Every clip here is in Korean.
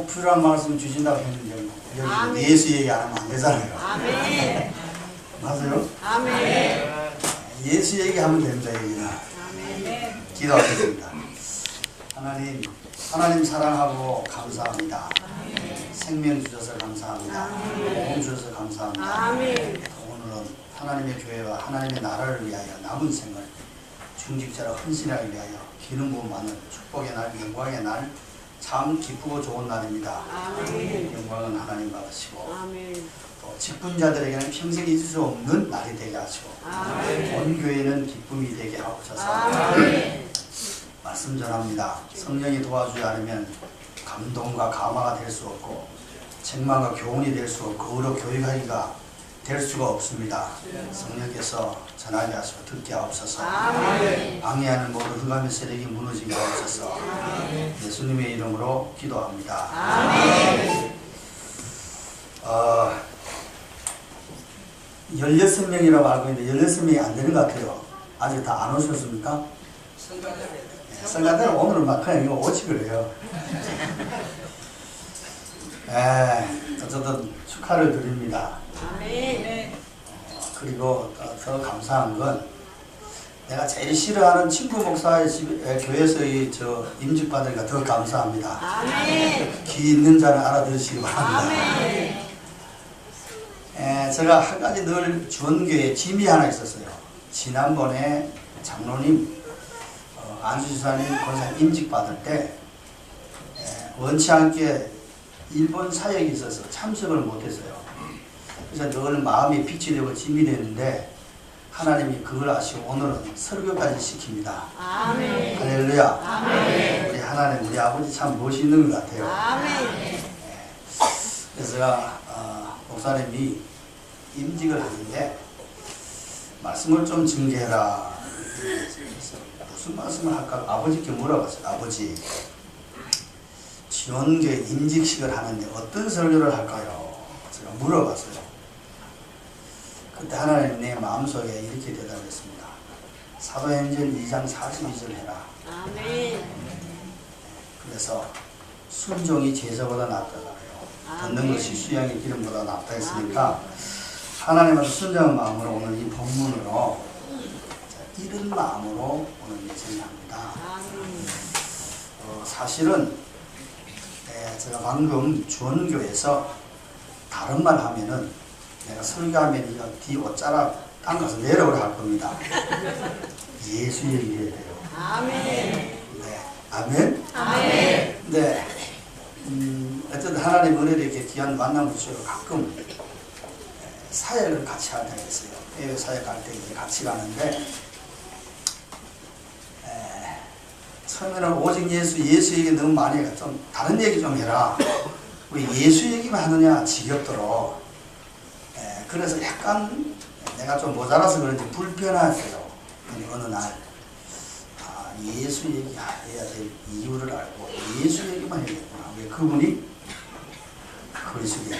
꼭 필요한 말씀 주신다고 했는데 여기 아멘. 예수 얘기 안 하면 안 되잖아요. 아멘. 맞아요? 아멘. 예수 얘기하면 됩니다, 여기는. 아멘. 기도하겠습니다. 하나님, 하나님 사랑하고 감사합니다. 생명 주셔서 감사합니다. 복음 주셔서 감사합니다. 아멘. 오늘은 하나님의 교회와 하나님의 나라를 위하여 남은 생을 중직자로 헌신하기 위하여 부음 받는 축복의 날, 영광의 날, 참 기쁘고 좋은 날입니다. 아멘. 영광은 하나님 받으시고 아멘. 또 직분 자들에게는 평생 잊을 수 없는 날이 되게 하시고 아멘. 온 교회는 기쁨이 되게 하옵소서. 아멘. 말씀 전합니다. 성령이 도와주지 않으면 감동과 감화가 될 수 없고 책망과 교훈이 될 수 없고 의로 교육하기가 될 수가 없습니다. 성령께서 전하게 하시고 듣게 하옵소서. 방해하는 모든 흑암의 세력이 무너지게 하옵소서. 예수님의 이름으로 기도합니다. 어, 16명이라고 알고 있는데 16명이 안 되는 것 같아요. 아직 다 안 오셨습니까? 네, 성가대는 오늘은 막 그냥 이거 오지 그래요. 에, 어쨌든 축하를 드립니다. 아멘. 그리고 더, 더 감사한 건 내가 제일 싫어하는 친구 목사의 집, 에, 교회에서의 저 임직 받으니까 더 감사합니다. 아멘. 귀 있는 자는 알아들으시기 바랍니다. 아멘. 에, 제가 한 가지 늘 주원교에 짐이 하나 있었어요. 지난번에 장로님, 어, 안수지사님 권사 임직 받을 때 에, 원치 않게 일본 사역이 있어서 참석을 못했어요. 그래서 늘 마음이 빛이 되고 짐이 되는데 하나님이 그걸 아시고 오늘은 설교까지 시킵니다. 아멘. 할렐루야. 아멘. 우리 하나님, 우리 아버지 참 멋있는 것 같아요. 아멘. 그래서 제가 어, 목사님이 임직을 하는데 말씀을 좀 증개해라. 그래서 무슨 말씀을 할까 아버지께 물어봤어요. 아버지 지원교회 임직식을 하는데 어떤 설교를 할까요? 제가 물어봤어요. 그때 하나님 내 마음속에 이렇게 대답했습니다. 사도행전 2장 42절 해라. 아멘. 그래서 순종이 제자보다 낫다고요. 듣는 것이 수양의 기름보다 낫다 했으니까 하나님한테 순종한 마음으로 오늘 이 본문으로 자, 이런 마음으로 오늘 예정을 합니다. 아멘. 어, 사실은 예, 제가 방금 주원교에서 다른 말 하면은 내가 설교하면 이거 뒤 옷자락 땅 가서 내려오라 할 겁니다. 예수 얘기해야 돼요. 아멘. 네. 아멘. 아멘. 네. 음, 어쨌든 하나님 은혜로 이렇게 귀한 만남을 주시고 가끔 에, 사역을 같이 할 때가 있어요. 해외 사역 갈때 이제 같이 가는데 에, 처음에는 오직 예수, 예수 얘기 너무 많이 해가 좀 다른 얘기 좀 해라. 왜 예수 얘기만 하느냐 지겹도록. 에, 그래서 약간 내가 좀 모자라서 그런지. 근데 어느 날 아, 예수 얘기해야 될 이유를 알고 예수 얘기만 해야겠구나. 왜 그분이 그리스도야.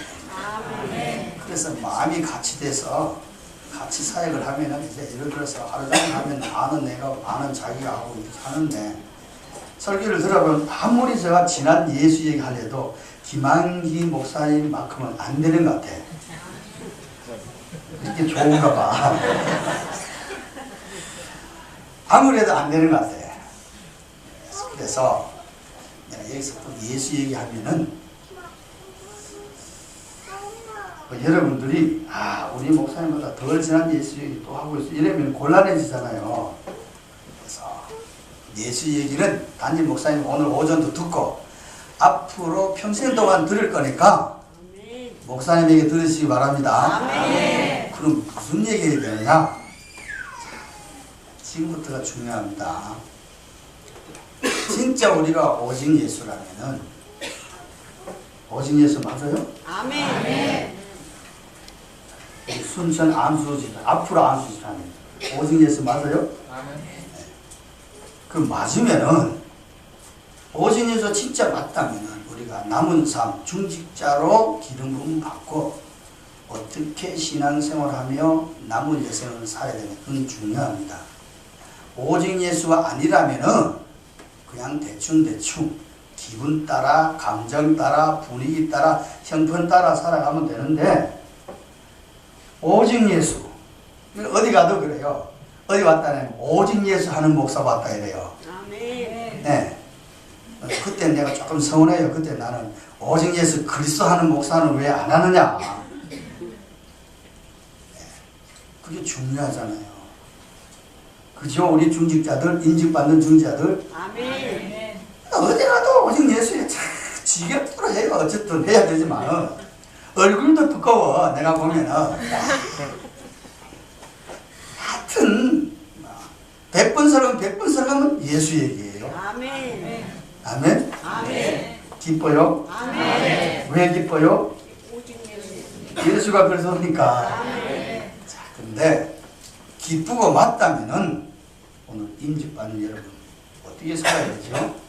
아멘. 그래서 마음이 같이 돼서 같이 사역을 하면은 이제 예를 들어서 하루 종일 하면 아는 내가 아는 자기가 하고 이렇게 하는데 설교를 들어보면 아무리 제가 지난 예수 얘기 하려도 김한기 목사님만큼은 안 되는 것 같아. 이렇게 좋은가 봐. 아무리 해도 안 되는 것 같아. 그래서 내가 여기서 또 예수 얘기하면은 뭐 여러분들이 아 우리 목사님보다 덜 지난 예수 얘기 또 하고 있어 이러면 곤란해지잖아요. 그래서 예수 얘기는 단지 목사님 오늘 오전도 듣고 앞으로 평생 동안 들을 거니까. 목사님에게 들으시기 바랍니다. 아멘. 그럼 무슨 얘기 해야 되느냐? 지금부터가 중요합니다. 진짜 우리가 오직 예수라면은 오직 예수 맞아요? 아멘. 순천 안수지 앞으로 안수지라면 오직 예수 맞아요? 그 맞으면은 오직 예수 진짜 맞다면은 우리가 남은 삶 중직자로 기름 부음 받고 어떻게 신앙생활하며 남은 여생을 살아야 되는 그건 중요합니다. 오직 예수가 아니라면은 그냥 대충 대충 기분 따라, 감정 따라, 분위기 따라, 형편 따라 살아가면 되는데 오직 예수 어디 가도 그래요. 어디 왔다는 오직 예수 하는 목사 봤다 이래요. 아멘. 네. 어, 그때 내가 조금 서운해요. 그때 나는 오직 예수 그리스도 하는 목사는 왜 안 하느냐. 네. 그게 중요하잖아요. 그죠? 우리 중직자들, 인직받는 중직자들 아멘. 어디 가도 오직 예수에 참 지겹도록 해요. 어쨌든 해야 되지만 얼굴도 두꺼워. 내가 보면은 하여튼 백번 설하면 백번 설하면 예수 얘기예요. 아멘. 아멘. 아멘. 기뻐요? 아멘. 왜 기뻐요? 오직 예수. 예수가 그러니까. 근데 기쁘고 맞다면은 오늘 임직받는 여러분 어떻게 살아야 되죠?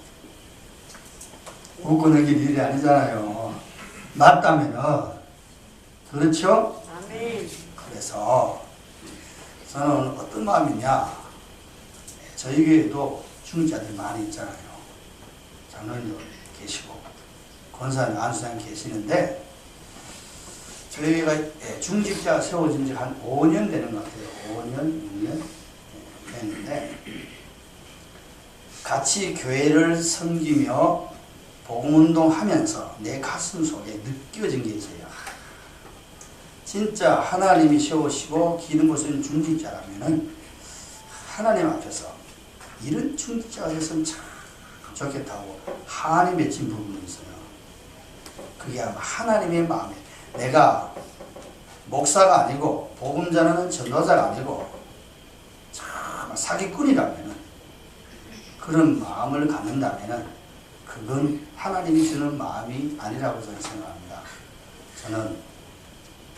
웃고 넘길 일이 아니잖아요. 맞다면은 그렇죠? 아멘. 그래서 저는 어떤 마음이냐 저희 교회도 중자들 많이 있잖아요. 장로님도 계시고 권사님 안수장 계시는데 저희가 예, 중직자 세워진 지 한 5년 되는 것 같아요. 5년, 6년 됐는데 같이 교회를 섬기며 복음운동 하면서 내 가슴 속에 느껴진 게 있어요. 진짜 하나님이 세우시고 기름 부으신 중직자라면은 하나님 앞에서 이런 중직자가 됐으면 참 좋겠다고 한이 맺힌 부분이 있어요. 그게 아마 하나님의 마음에 내가 목사가 아니고 복음자는 전도자가 아니고 참 사기꾼이라면은 그런 마음을 갖는다면은 그건 하나님이 주는 마음이 아니라고 저는 생각합니다. 저는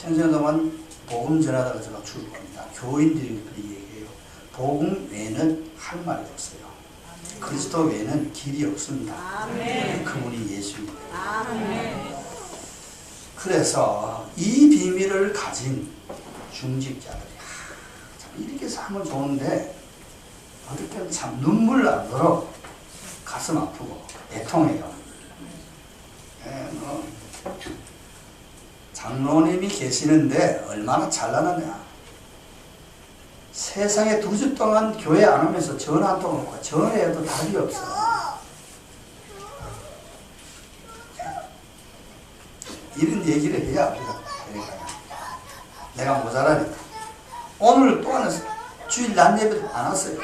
평생 동안 복음 전하다가 제가 죽을 겁니다. 교인들이 그렇게 얘기해요. 복음 외에는 할 말이 없어요. 그리스도 외에는 길이 없습니다. 아멘. 그분이 예수입니다. 아멘. 그래서 이 비밀을 가진 중직자들이 하, 참 이렇게 살면 좋은데 어떻게 하면 참 눈물 나도록 가슴 아프고 애통해요. 예, 뭐 장로님이 계시는데 얼마나 잘나느냐. 세상에 두 주 동안 교회 안 오면서 전화 한 통 놓고 전화해도 답이 없어. 얘기를 해야 우리가 되니까 내가 모자라니까. 오늘 또 하나 주일 낮 예배도 안 왔어요.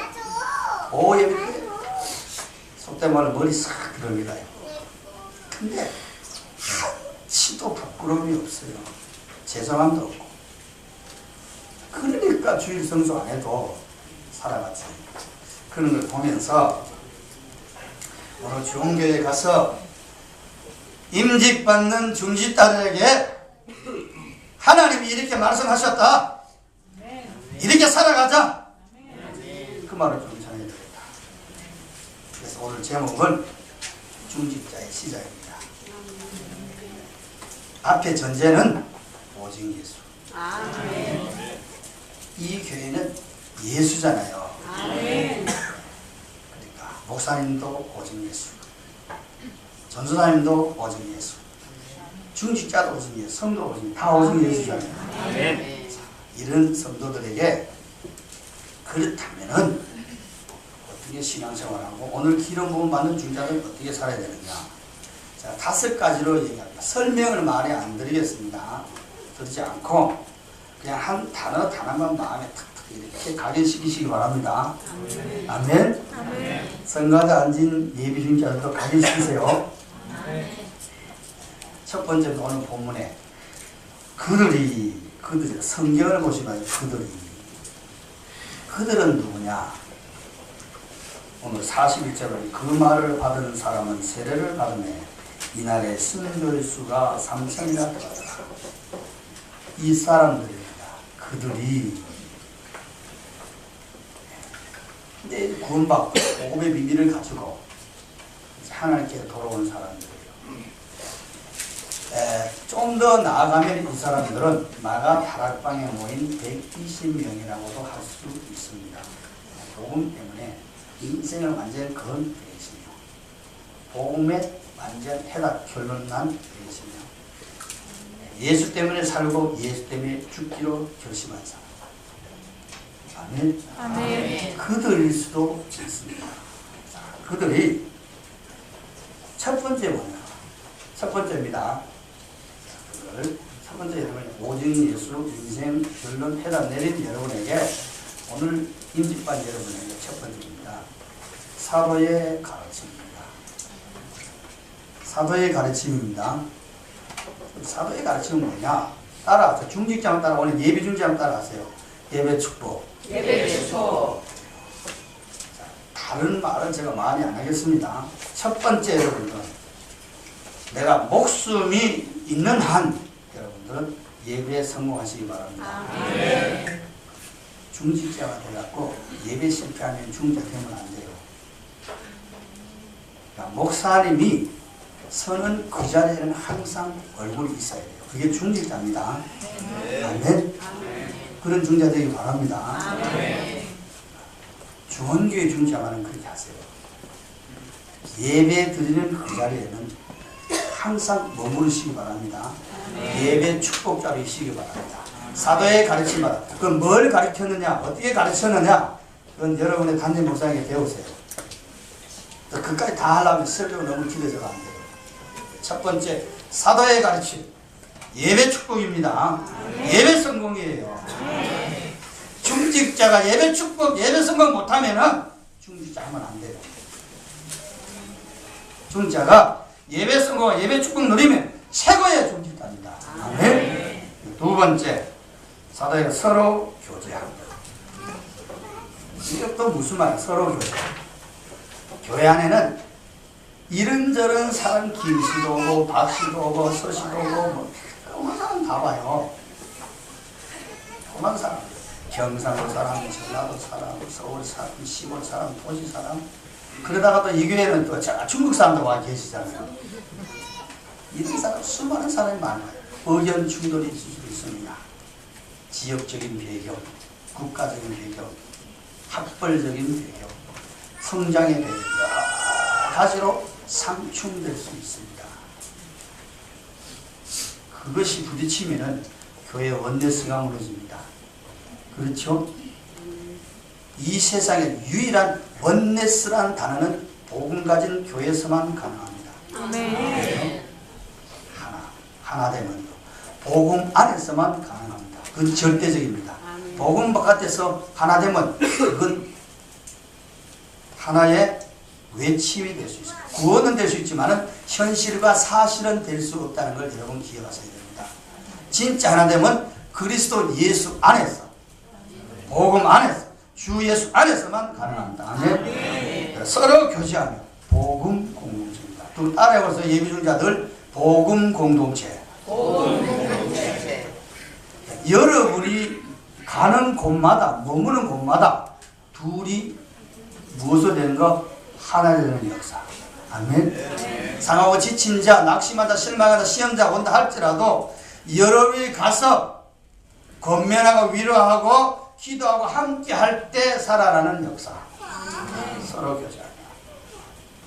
오후 예배 때 속된 말로 머리 싹 들어옵니다. 근데 한치도 부끄러움이 없어요. 죄송함도 없고. 그러니까 주일 성수 안 해도 살아갔지. 그런 걸 보면서 오늘 좋은교회 가서 임직받는 중직자들에게 하나님이 이렇게 말씀하셨다. 이렇게 살아가자. 그 말을 좀 전해야 되겠다. 그래서 오늘 제목은 중직자의 시작입니다. 앞에 전제는 오직 예수. 이 교회는 예수잖아요. 그러니까 목사님도 오직 예수. 전도사님도 오직 예수. 중직자도 오직 예수. 성도 오직 다 오직 예수잖아요. 이런 성도들에게 그렇다면은 어떻게 신앙생활하고 오늘 기름 부음 받는 중자들 어떻게 살아야 되느냐. 자 다섯 가지로 얘기합니다. 설명을 말에 안 드리겠습니다. 드리지 않고 그냥 한 단어 단어만 마음에 탁탁 이렇게 각인시키시기 바랍니다. 아멘. 성가대 앉은 예비 중자들도 각인시키세요. 첫 번째 오늘 본문에 그들이 그들이 성경을 보시면 그들이 그들은 누구냐? 오늘 41절은 그 말을 받은 사람은 세례를 받으매 이날의 순교의 수가 3천이나 되었다. 이 사람들입니다. 그들이 내 구원받고 복음의 비밀을 가지고 하나님께 돌아온 사람들이에요. 좀 더 나아가면 이 사람들은 마가 다락방에 모인 120명이라고도 할 수 있습니다. 복음 때문에 인생을 완전히 건 대신이요. 복음에 완전 해답 결론 난 예수며 예수 때문에 살고 예수 때문에 죽기로 결심한 사람. 아멘. 아멘. 그들일 수도 있습니다. 자, 그들이 첫 번째 뭐냐? 첫 번째입니다. 그들 첫 번째 여러분 오직 예수 인생 결론 해답 내린 여러분에게 오늘 임직반 여러분에게 첫 번째입니다. 사도의 가르침입니다. 사도의 가르침입니다. 사도의 가르침은 뭐냐? 따라하세요. 중직장 따라 오늘 예배 중직장 따라하세요. 예배 축복. 예배 주소. 다른 말은 제가 많이 안 하겠습니다. 첫 번째 여러분들은 내가 목숨이 있는 한 여러분들은 예배에 성공하시기 바랍니다. 중직자가 돼갖고 예배 실패하면 중직자 되면 안 돼요. 그러니까 목사님이 서는 그 자리에는 항상 얼굴이 있어야 돼요. 그게 중직자입니다. 아멘. 그런 중자 되기 바랍니다. 중원교회 중자만은 그렇게 하세요. 예배 드리는 그 자리에는 항상 머무르시기 바랍니다. 예배 축복자이시기 바랍니다. 사도의 가르침 바라. 그럼 뭘 가르쳤느냐? 어떻게 가르쳤느냐? 그건 여러분의 단임 목사에게 배우세요. 또 그까지 다 하려면 설교 너무 길어져가 안 돼요. 첫 번째, 사도의 가르침. 예배 축복입니다. 예배 성공이에요. 중직자가 예배 축복, 예배 성공 못하면은 중직자 하면 안 돼요. 중직자가 예배 성공, 예배 축복 누리면 최고의 중직자입니다. 아멘. 두 번째, 사도가 서로 교제합니다. 이게 또 무슨 말이야? 서로 교제. 교회 안에는 이런저런 사람 김씨도 오고 박씨도 오고 서씨도 오고 뭐 그런 사람 다 봐요. 그만 사람. 경상도 사람, 전라도 사람, 서울 사람, 시골 사람, 도시 사람. 그러다가 또 이 교회는 또저 중국 사람도 와 계시잖아요. 이런 사람 수많은 사람이 많아요. 의견 충돌이 있을 수 있습니다. 지역적인 배경, 국가적인 배경, 학벌적인 배경, 성장의 배경 여러 가지로 상충될 수 있습니다. 그것이 부딪히면은 교회 원내스가 무너집니다. 그렇죠? 이 세상에 유일한 원네스라는 단어는 복음 가진 교회에서만 가능합니다. 아멘. 하나, 하나 되면 복음 안에서만 가능합니다. 그건 절대적입니다. 복음 바깥에서 하나 되면 그건 하나의 외침이 될 수 있습니다. 구원은 될 수 있지만 현실과 사실은 될 수 없다는 걸 여러분 기억하셔야 됩니다. 진짜 하나 되면 그리스도 예수 안에서 복음 안에서 주 예수 안에서만 가능합니다. 아멘. 서로 교제하며 복음 공동체입니다. 두 따라해서 예비 중자들 복음 공동체. 여러분이 가는 곳마다 머무는 곳마다 둘이 무엇을 되는 거 하나 되는 역사. 아멘. 상하고 지친 자, 낙심하다, 실망하다, 시험자 온다 할지라도 여러분이 가서 권면하고 위로하고 기도하고 함께 할 때 살아나는 역사. 서로 교제하며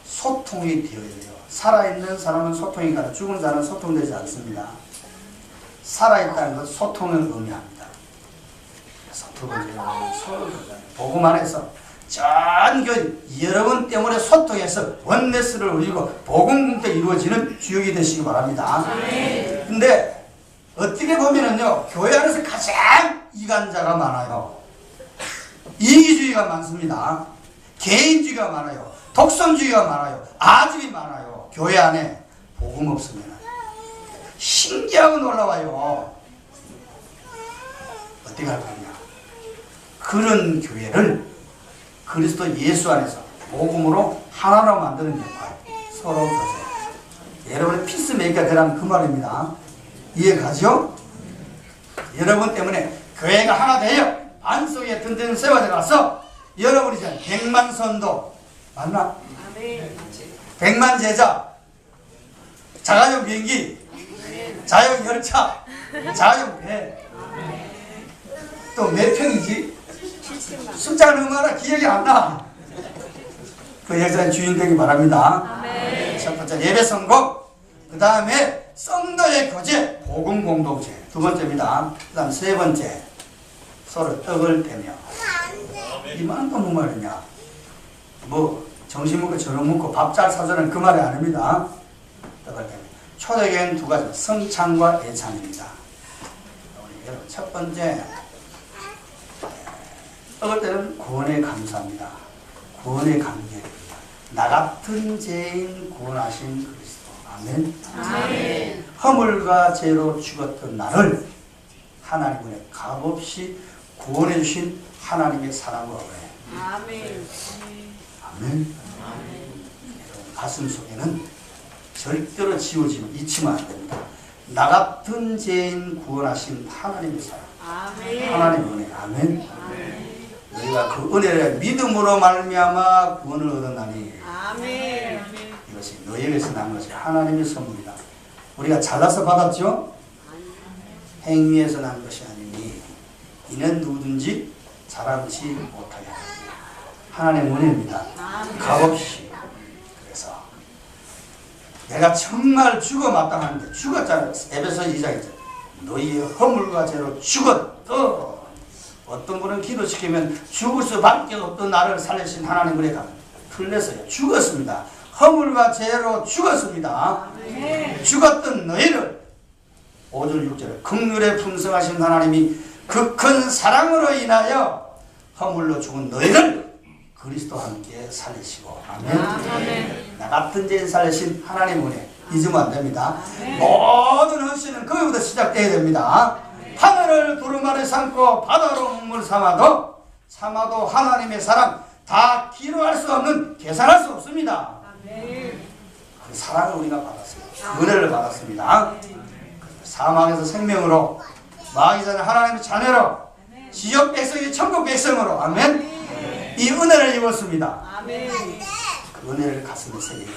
소통이 되어야 돼요. 살아있는 사람은 소통이 가라. 죽은 자는 소통되지 않습니다. 살아있다는 것 소통을 의미합니다. 그래서 두 번째로 서로 교제. 복음 안에서 전 교회 여러분 때문에 소통해서 원네스를 올리고 복음 공대 이루어지는 주역이 되시기 바랍니다. 근데 어떻게 보면은요 교회 안에서 가장 이간자가 많아요. 이기주의가 많습니다. 개인주의가 많아요. 독선주의가 많아요. 아집이 많아요. 교회 안에 복음 없으면 신기하고 놀라워요. 어떻게 할 거냐? 그런 교회를 그리스도 예수 안에서 복음으로 하나로 만드는 역할 서로 교제. 여러분의 피스메이커 되라는 그 말입니다. 이해 가죠? 여러분 때문에 교회가 하나 되어 안 속에 든든 세워져가서 여러분이 이제 백만 선도 맞나? 백만 제자 자가용 비행기 자용 열차 자용 배 또 몇 평이지? 숫자는 얼마나 기억이 안 나. 그 주인되기 바랍니다. 아멘. 첫 번째 예배 성공. 그 다음에 성도의 교제, 복음 공동체. 두 번째입니다. 그 다음 세 번째, 서로 떡을. 이만한 건 무슨 말이냐? 뭐, 정신 먹고 저녁 먹고 밥 잘 사주는 그 말이 아닙니다. 떡을 떼며. 초대교회는 두 가지, 성찬과 예찬입니다. 우리 여러분, 첫 번째, 떡을 때는 구원에 감사합니다. 구원의 감격입니다. 나 같은 죄인 구원하신 그리스도. 아멘. 아멘. 허물과 죄로 죽었던 나를 하나님의 값없이 구원해 주신 하나님의 사랑과 은혜. 아멘. 아멘. 여러분 가슴 속에는 절대로 지워지면 잊히면 안 됩니다. 나 같은 죄인 구원하신 하나님의 사랑. 아멘. 하나님의 은혜. 아멘. 너희가 그 은혜를 믿음으로 말미암아 구원을 얻었나니 아멘. 이것이 너희에게서 난 것이 하나님의 선물이다. 우리가 잘나서 받았죠? 행위에서 난 것이 아니니 이는 누구든지 잘하지 못하게. 하나님의 은혜입니다. 값없이 그래서 내가 정말 죽어 마땅한데 죽었잖아요. 에베소 2장에서 너희의 허물과 죄로 죽었다. 어떤 분은 기도시키면 죽을 수밖에 없던 나를 살리신 하나님 은혜가 틀렸어요. 죽었습니다. 허물과 죄로 죽었습니다. 아멘. 죽었던 너희를 5절 6절에 극률에 풍성하신 하나님이 그 큰 사랑으로 인하여 허물로 죽은 너희를 그리스도와 함께 살리시고 아멘. 아멘. 나 같은 죄인 살리신 하나님 은혜 잊으면 안 됩니다. 아멘. 모든 헌신은 거기부터 시작돼야 됩니다. 하늘을 두루마리 삼고 바다로 물을 삼아도 삼아도 하나님의 사랑 다 기로할 수 없는 계산할 수 없습니다. 아멘. 그 사랑을 우리가 받았습니다. 은혜를 받았습니다. 사망에서 생명으로 마귀 전에 하나님의 자녀로 지역 백성이 천국 백성으로 아멘. 이 은혜를 입었습니다. 아멘. 그 은혜를 가슴에 새기고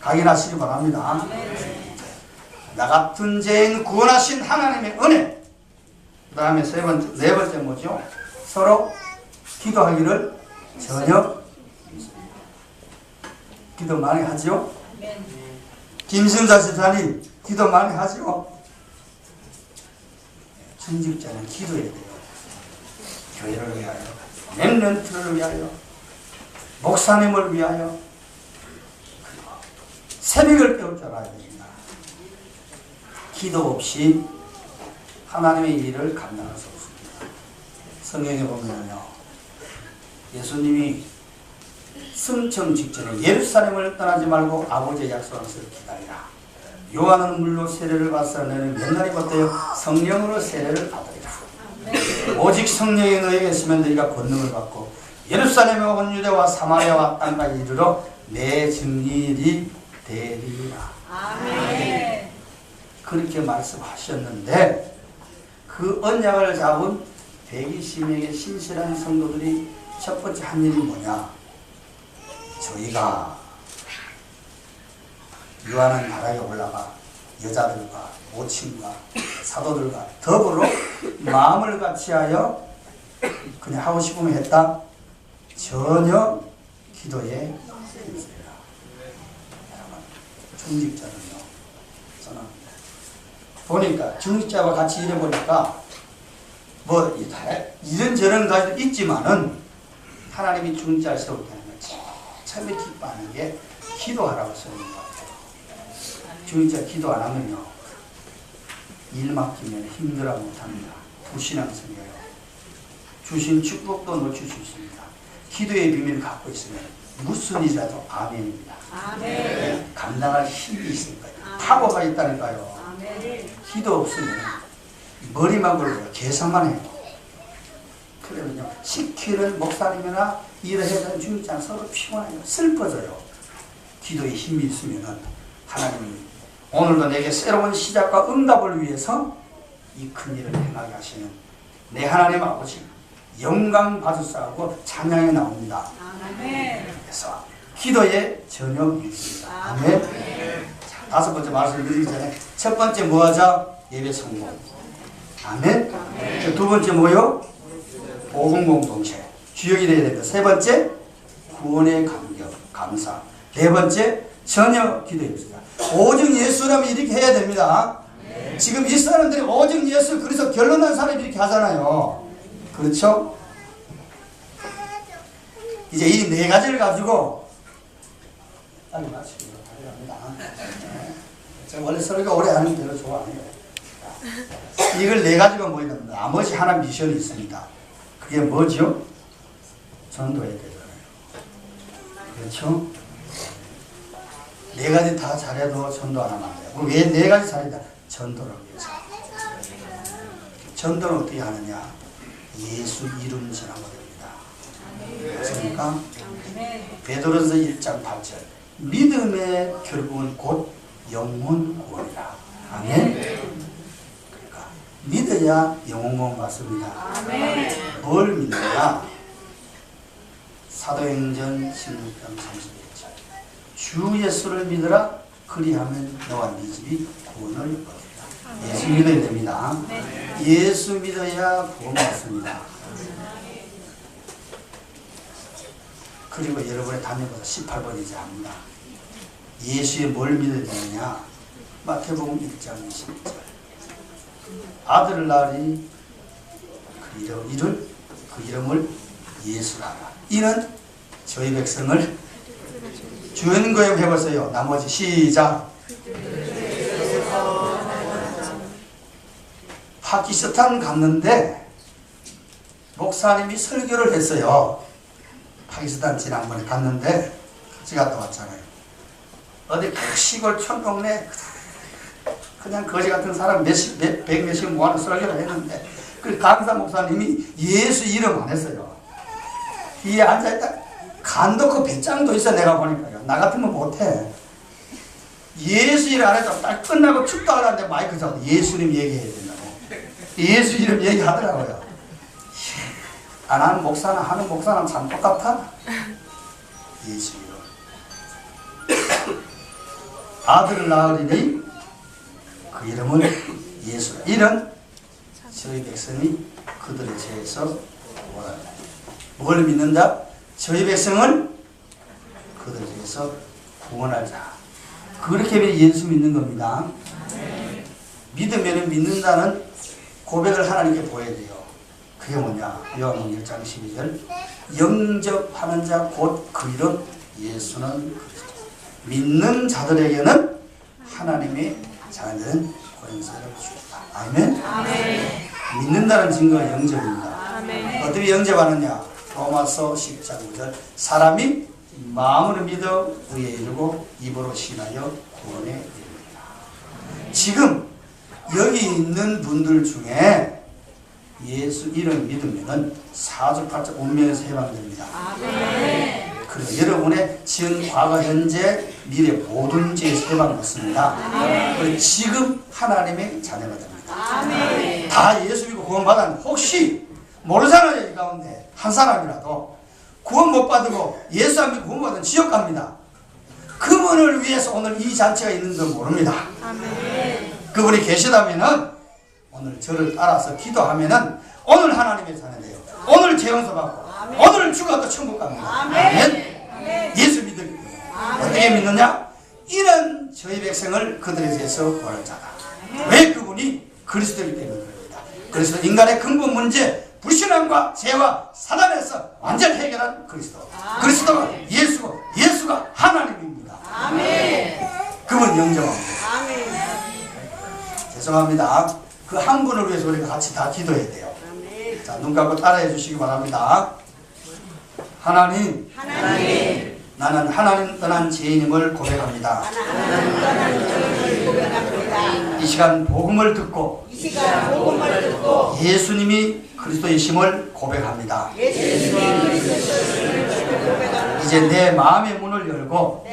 각인하시기 바랍니다. 나 같은 죄인 구원하신 하나님의 은혜. 그 다음에 세 번째, 네 번째 뭐죠? 서로 기도하기를 전혀 기도 많이 하죠? 김승자 집사님 기도 많이 하죠? 중직자는 기도해야 돼요. 교회를 위하여, 랩런트를 위하여, 목사님을 위하여, 새벽을 깨울 줄 알아야 됩니다. 기도 없이 하나님의 일을 감당할 수 없습니다. 성경에 보면요. 예수님이 승천 직전에 예루살렘을 떠나지 말고 아버지의 약속한 것을 기다리라. 요한은 물로 세례를 받사 너는 몇 날이 버텨요? 성령으로 세례를 받으리라. 오직 성령이 너에게 있으면 너희가 권능을 받고 예루살렘에 온 유대와 사마리아와 땅까지 이르러 내 증인이 되리라. 아멘. 그렇게 말씀하셨는데 그 언약을 잡은 120명의 신실한 성도들이 첫 번째 한 일이 뭐냐? 저희가 유한한 나라에 올라가 여자들과 모친과 사도들과 더불어 마음을 같이하여 그냥 하고 싶으면 했다? 전혀 기도에 힘쓰리라. 여러분, 중직자는요, 저는 보니까 중직자와 같이 일해보니까 뭐 이런저런 가지도 있지만은 하나님이 중직자를 세우게 하는 거 처음에 기뻐하는 게 기도하라고 쓰는 것 같아요. 중직자 기도 안 하면요 일 맡기면 힘들어 못합니다. 불신앙 생겨요. 주신 축복도 놓칠 수 있습니다. 기도의 비밀을 갖고 있으면 무슨 일이라도 아멘입니다. 아멘. 감당할 힘이 있으니까요. 파워가 있다니까요. 아멘. 기도 없으면 머리만 굴러요. 계산만 해요. 그러면요. 시키는 목사님이나 일을 해야 되는 중직자는 서로 피곤해요. 슬퍼져요. 기도에 힘이 있으면 하나님이 오늘도 내게 새로운 시작과 응답을 위해서 이 큰 일을 행하게 하시는 내 하나님 아버지 영광 받으사하고 찬양에 나옵니다. 아멘. 그래서 기도에 전혀 있습니다. 아멘. 자, 다섯 번째 말씀 드리기 전에 첫 번째 뭐 하자? 예배 성공. 아멘. 자, 두 번째 뭐요? 복음 공동체. 주역이 되어야 됩니다. 세 번째 구원의 감격, 감사. 네 번째 전혀 기도해 봅시다. 오직 예수라면 이렇게 해야 됩니다. 지금 이 사람들이 오직 예수 그래서 결론난 사람이 이렇게 하잖아요. 그렇죠? 이제 이 네 가지를 가지고 빨리 마치기로 합니다. 네. 제가 원래 설교 오래 하는 거 별로 좋아해요. 이걸 네 가지가 뭐냐면 나머지 하나 미션이 있습니다. 그게 뭐죠? 전도해야 되잖아요. 그렇죠? 네 가지 다 잘해도 전도 안 하면 안 돼요. 왜네 가지 잘했다? 전도를 위해서. 전도는 어떻게 하느냐? 예수 이름 전하면 됩니다. 그렇습니까? 네. 베드로서 1장 8절 믿음의 결국은 곧 영혼 구원이라. 아멘. 그러니까 믿어야 영혼 구원 받습니다. 뭘 믿느냐? 사도행전 16장 31절 주 예수를 믿으라 그리하면 너와 네 집이 구원을 얻으리라. 예수 믿어야 됩니다. 예수 믿어야 구원 받습니다. 그리고 여러분의 단역보다 18번이지 합니다. 예수의 뭘 믿어야 되느냐? 마태복음 1장 20절 아들 낳으리 그 이름, 이를 그 이름을 예수라라. 이는 저희 백성을 주연거에 해보세요. 나머지 시작. 파키스탄 갔는데 목사님이 설교를 했어요. 파키스탄 지난번에 갔는데 같이 갔다 왔잖아요. 어디 그 시골 촌동네 그냥 거지 같은 사람 몇십, 몇, 백 몇십 모아놓은 설교를 했는데 그 강사 목사님이 예수 이름 안 했어요. 뒤에 앉아있다 간도 그 배짱도 있어 내가 보니까요. 나 같으면 못해. 예수 이름 안 해도 딱 끝나고 축도 하는데 마이크 잡고 예수님 얘기해야 된다고. 예수 이름 얘기하더라고요. 안 하는 목사나 하는 목사는 참 똑같아. 예수 이름. 아들을 낳으리니 그 이름은 예수라. 이런 저희 백성이 그들의 죄에서 구원한다. 뭘 믿는다? 저희 백성을 그들의 죄에서 구원할 자. 그렇게 예수 믿는 겁니다. 믿으면 믿는다는 고백을 하나님께 보여야 돼요. 그게 뭐냐? 요한복음 1장 12절 영접하는 자 곧 그 이름 예수는 그리스도. 믿는 자들에게는 하나님의 자녀는 권세를 주셨다. 아멘. 믿는다는 증거가 영접입니다. 어떻게 영접하느냐? 로마서 10장 9절 사람이 마음으로 믿어 의에 이르고 입으로 신하여 구원에 이릅니다. 지금 여기 있는 분들 중에 예수 이름 믿으면은 사주팔자 운명에서 해방됩니다. 그리고 여러분의 지은 과거 현재 미래 모든 죄에서 해방받습니다. 그리고 지금 하나님의 자녀가 됩니다. 다 예수 믿고 구원 받았는데 혹시 모르잖아요 이 가운데 한 사람이라도 구원 못 받고 예수 안 믿고 구원 받은 지옥 갑니다. 그분을 위해서 오늘 이 잔치가 있는 줄 모릅니다. 그분이 계시다면은 오늘 저를 따라서 기도하면은 오늘 하나님의 자녀 돼요. 오늘 재용서 받고 오늘 죽어도 천국 갑니다. 아멘. 예수 믿을 어떻게 믿느냐? 이런 저희 백성을 그들에 대해서 구할 자다. 왜 그분이 그리스도이기 때문에 그럽니다. 그래서 인간의 근본 문제 불신함과 죄와 사단에서 완전 해결한 그리스도. 그리스도가 예수고 예수가 하나님입니다. 그분 영접합니다. 죄송합니다. 그 한 분을 위해서 우리가 같이 다 기도해야 돼요. 자, 눈 감고 따라해 주시기 바랍니다. 하나님, 나는 하나님 떠난 죄인임을 고백합니다. 이 시간 복음을 듣고 이 시간 복음을 듣고 예수님이 그리스도이심을 고백합니다. 이제 내 마음의 문을 열고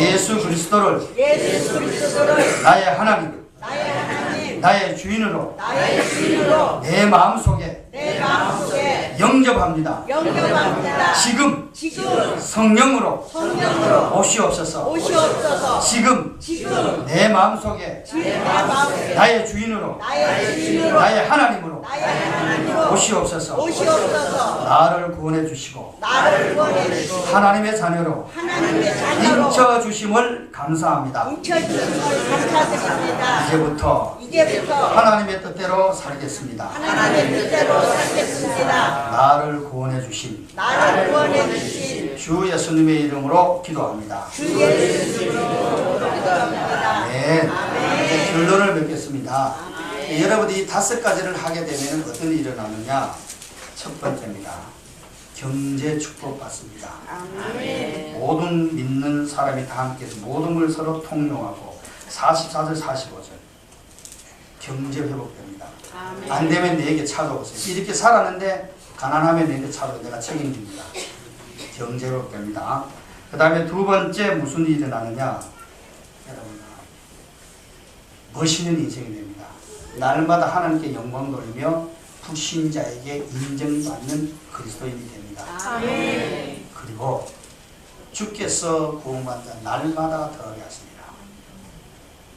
예수 그리스도를 나의 하나님, 나의 주인으로 나의 주인으로 내 마음 속에 내 마음속에 영접합니다. 영접합니다. 지금 지금 성령으로 성령으로 오시옵소서. 오시옵소서. 지금 지금 내 마음속에 마음에 나의 주인으로 나의 주인으로 나의 하나님으로 나의 하나님으로 오시옵소서. 오시옵소서. 나를 구원해 주시고 나를 구원해 주시고 하나님의 자녀로 하나님의 자녀로 인쳐 주심을 감사합니다. 뭉쳐주심을 감사드립니다. 이제부터 이제부터 하나님의 뜻대로 살겠습니다. 하나님의 뜻대로 나를 구원해 주신 나를 구원해 주신 주 예수님의 이름으로 기도합니다. 주 예수님으로 기도합니다. 네. 이제 결론을 맺겠습니다. 여러분이 이 다섯 가지를 하게 되면 어떤 일이 일어나느냐? 첫 번째입니다. 경제 축복 받습니다. 모든 믿는 사람이 다 함께해서 모든 걸 서로 통용하고 44절 45절 경제 회복됩니다. 안 되면 내게 찾아오세요. 이렇게 살았는데 가난하면 내게 찾아오 내가 책임집니다. 경제 회복됩니다. 그 다음에 두 번째 무슨 일이 일어나느냐? 여러분 멋있는 인생이 됩니다. 날마다 하나님께 영광 돌리며 불신자에게 인정받는 그리스도인이 됩니다. 그리고 주께서 구원받는 날마다 더하게 하십니다.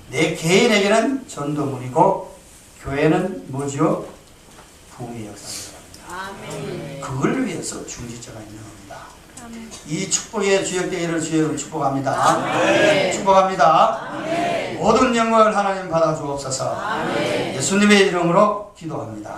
내 개인에게는 전도문이고 교회는 뭐죠? 부흥의 역사가 됩니다. 그걸 위해서 중지자가 있는 겁니다. 이 축복의 주역되기를 주의 이름으로 축복합니다. 축복합니다. 모든 영광을 하나님 받아 주옵소서. 예수님의 이름으로 기도합니다.